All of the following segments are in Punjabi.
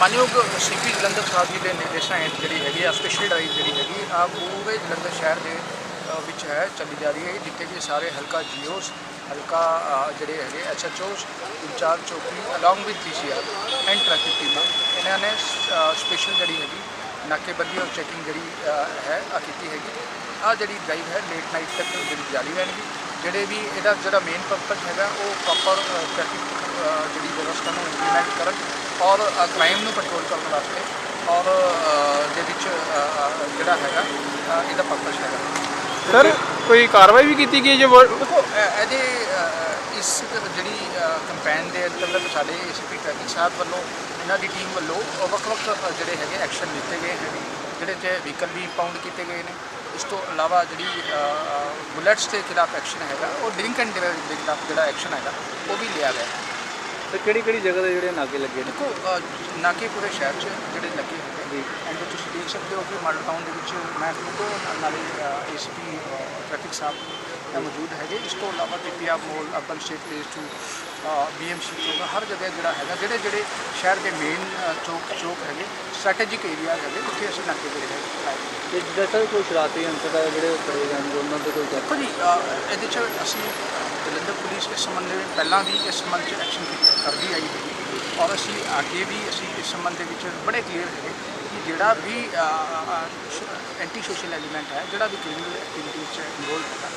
ਮਾਨਯੋਗ ਸੀਪੀ ਜਲੰਧਰ ਸਾਹਿਬ ਜੀ ਦੇ ਨਿਰਦੇਸ਼ਾਂ ਹੇਠ ਜਿਹੜੀ ਹੈਗੀ ਆ ਸਪੈਸ਼ਲ ਡਰਾਈਵ ਜਿਹੜੀ ਹੈਗੀ ਆ ਪੂਰੇ ਜਲੰਧਰ ਸ਼ਹਿਰ ਦੇ ਵਿੱਚ ਹੈ, ਚੱਲੀ ਜਾ ਰਹੀ ਹੈ। ਜਿੱਥੇ ਕਿ ਸਾਰੇ ਹਲਕਾ ਜੀਓਸ, ਹਲਕਾ ਜਿਹੜੇ ਹੈਗੇ ਐਸਐਚਓਸ, ਇੰਚਾਰਜ ਚੌਕੀ along with PCR and traffic ਟੀਮਾਂ ਇਹਨਾਂ ਨੇ ਸਪੈਸ਼ਲ ਜਿਹੜੀ ਹੈਗੀ, ਨਾਕੇਬੰਦੀ ਔਰ ਚੈਕਿੰਗ ਜਿਹੜੀ ਹੈ, ਆ ਕੀਤੀ ਹੈਗੀ। ਆ ਜਿਹੜੀ ਡਰਾਈਵ ਹੈ ਲੇਟ ਨਾਈਟ ਤੱਕ ਜਿਹੜੀ ਜਾਰੀ ਰਹਿਣਗੀ। ਜਿਹੜੇ ਵੀ ਇਹਦਾ ਜਿਹੜਾ ਮੇਨ ਪਰਪਸ ਹੈਗਾ, ਉਹ ਪ੍ਰੋਪਰ ਟ੍ਰੈਫਿਕ ਜਿਹੜੀ ਵਿਵਸਥਾ ਨੂੰ ਇੰਪਲੀਮੈਂਟ ਕਰਨ। ਔਰ ਕ੍ਰਾਈਮ ਨੂੰ ਕੰਟਰੋਲ ਕਰਨ ਵਾਸਤੇ ਔਰ ਦੇ ਵਿੱਚ ਜਿਹੜਾ ਹੈਗਾ ਇਹਦਾ ਪਰਪਸ ਹੈਗਾ। ਸਰ ਕੋਈ ਕਾਰਵਾਈ ਵੀ ਕੀਤੀ ਗਈ ਜੇ ਦੇਖੋ ਇਹਦੇ ਇਸ ਜਿਹੜੀ ਕੰਪੇਨ ਦੇ ਅੰਤਰਗਤ ਸਾਡੇ ਏਸੀਪੀ ਟ੍ਰੈਫਿਕ ਸਾਹਿਬ ਵੱਲੋਂ ਇਹਨਾਂ ਦੀ ਟੀਮ ਵੱਲੋਂ ਵੱਖ-ਵੱਖ ਜਿਹੜੇ ਹੈਗੇ ਐਕਸ਼ਨ ਲਿੱਤੇ ਗਏ ਹੈਗੇ ਜਿਹੜੇ ਤੇ ਵਹੀਕਲ ਵੀ ਪਾਉਂਡ ਕੀਤੇ ਗਏ ਨੇ। ਇਸ ਤੋਂ ਇਲਾਵਾ ਜਿਹੜੀ ਬੁਲੇਟਸ ਦੇ ਖਿਲਾਫ ਐਕਸ਼ਨ ਹੈਗਾ ਉਹ ਡਰਿੰਕ ਐਂਡ ਡਰਾਈਵ ਦੇ ਖਿਲਾਫ ਜਿਹੜਾ ਐਕਸ਼ਨ ਹੈਗਾ ਉਹ ਵੀ ਲਿਆ ਗਿਆ। ਤੇ ਕਿਹੜੀ ਕਿਹੜੀ ਜਗ੍ਹਾ ਤੇ ਜਿਹੜੇ ਨਾਕੇ ਲੱਗੇ ਨੇ ਦੇਖੋ ਅ, ਨਾਕੇ ਪੂਰੇ ਸ਼ਹਿਰ 'ਚ ਜਿਹੜੇ ਲੱਗੇ ਹੈਗੇ ਜੀ। ਐਂਡ ਤੁਸੀਂ ਦੇਖ ਸਕਦੇ ਹੋ ਕਿ ਮਾਡਲ ਟਾਊਨ ਦੇ ਵਿੱਚ ਮੈਂ ਖੁਦ ਨਾਲੇ ਏਸੀਪੀ ਟ੍ਰੈਫਿਕ ਸਾਹਿਬ ਦਾ ਮੌਜੂਦ ਹੈਗੇ ਇਸ ਤੋਂ ਇਲਾਵਾ ਪੀਪੀਆ mall urban estate place two BMC ਚੌਕ ਹਰ ਜਗ੍ਹਾ ਜਿਹੜਾ ਹੈਗਾ ਜਿਹੜੇ ਜਿਹੜੇ ਸ਼ਹਿਰ ਦੇ ਮੇਨ ਚੌਕ ਚੌਕ ਹੈਗੇ ਸਟ੍ਰੈਟੇਜਿਕ ਏਰੀਆ ਹੈਗੇ ਉੱਥੇ ਅਸੀਂ ਨਾਕੇ ਜਿਹੜੇ ਹੈਗੇ ਲਾਏ ਹੋਏ। ਤੇ ਜਿੱਦਾਂ ਕੋਈ ਸ਼ਰਾਰਤੀ ਅੰਸਰ ਦਾ ਜਿਹੜੇ ਫੜੇ ਜਾਣਗੇ ਉਹਨਾਂ ਤੇ ਕੋਈ ਦੇਖੋ ਜੀ ਅ, ਇਹਦੇ 'ਚ ਅਸੀਂ ਜਲੰਧਰ ਪੁਲਿਸ ਇਸ ਸੰਬੰਧ ਦੇ ਵਿੱਚ ਪਹਿਲਾਂ ਵੀ ਇਸ ਸੰਬੰਧ 'ਚ ਐਕਸ਼ਨ ਕਰਦੀ ਆਈ ਹੈ। ਔਰ ਅਸੀਂ ਅੱਗੇ ਵੀ ਅਸੀਂ ਇਸ ਸੰਬੰਧ ਦੇ ਵਿੱਚ ਬੜੇ ਕਲੀਅਰ ਹੈਗੇ ਕਿ ਜਿਹੜਾ ਵੀ ਐਂਟੀ ਸੋਸ਼ਲ ਐਲੀਮੈਂਟ ਹੈ ਜਿਹੜਾ ਵੀ ਕ੍ਰਿਮੀਨਲ ਐਕਟੀਵਿਟੀ 'ਚ ਇਨਵੋਲਵ ਹੈਗਾ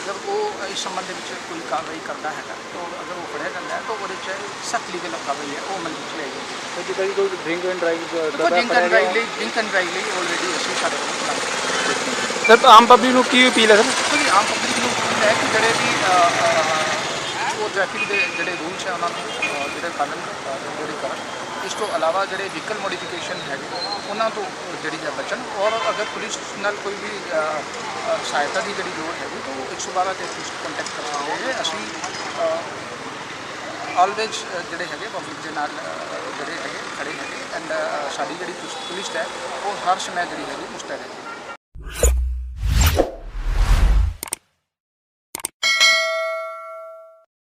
ਅਗਰ ਉਹ ਇਸ ਸੰਬੰਧ ਦੇ ਵਿੱਚ ਕੋਈ ਕਾਰਵਾਈ ਕਰਦਾ ਹੈਗਾ ਤਾਂ ਅਗਰ ਉਹ ਫੜਿਆ ਜਾਂਦਾ ਹੈ ਤਾਂ ਉਹਦੇ 'ਚ ਸਖਤ ਲੀਗਲ ਕਾਰਵਾਈ ਹੈ ਉਹ ਅਮਲ ਵਿੱਚ ਲਿਆਈ ਜਾਏਗੀ ਤੇ ਜਿੱਦਾਂ ਕਿ ਕੋਈ ਡਰਿੰਕ ਐਂਡ ਡਰਾਈਵ ਦੇਖੋ ਡਰਿੰਕ ਐਂਡ ਡਰਾਈਵ ਲਈ ਡਰਿੰਕ ਐਂਡ ਡਰਾਈਵ ਲਈ ਆਲਰੇਡੀ ਅਸੀਂ ਸਾਡੇ ਕੋਲ ਸਰ ਆਮ ਪਬਲਿਕ ਨੂੰ ਕੀ ਅਪੀਲ ਹੈ ਸਰ? ਆਮ ਪਬਲਿਕ ਨੂੰ ਇਹ ਹੈ ਕਿ ਜਿਹੜੇ ਵੀ ਟ੍ਰੈਫਿਕ ਦੇ ਜਿਹੜੇ ਰੂਲਸ ਹੈ ਉਹਨਾਂ ਨੂੰ ਜਿਹੜੇ ਪਾਲਣ ਜਿਹੜੇ ਕਰਨ ਇਸ ਤੋਂ ਇਲਾਵਾ ਜਿਹੜੇ ਵਹੀਕਲ ਮੋਡੀਫਿਕੇਸ਼ਨ ਹੈਗੇ, ਉਹਨਾਂ ਤੋਂ ਜਿਹੜੀ ਹੈ ਬਚਣ। ਔਰ ਅਗਰ ਪੁਲਿਸ ਨਾਲ ਕੋਈ ਵੀ ਸਹਾਇਤਾ ਦੀ ਜਿਹੜੀ ਲੋੜ ਹੈਗੀ, ਤਾਂ ਉਹ 112 ਤੇ ਪੁਲਿਸ ਕੰਟੈਕਟ ਕਰ ਸਕਦੇ ਹੈ ਅਸੀਂ ਆਲਵੇਜ਼ ਜਿਹੜੇ ਹੈਗੇ ਪਬਲਿਕ ਦੇ ਨਾਲ ਜਿਹੜੇ ਹੈਗੇ, ਖੜੇ ਹੈਗੇ। ਐਂਡ ਸਾਡੀ ਜਿਹੜੀ ਪੁਲਿਸ ਹੈ, ਉਹ ਹਰ ਸਮੇਂ ਜਿਹੜੀ ਹੈਗੀ ਮੁਸਤੈਦ ਹੈ।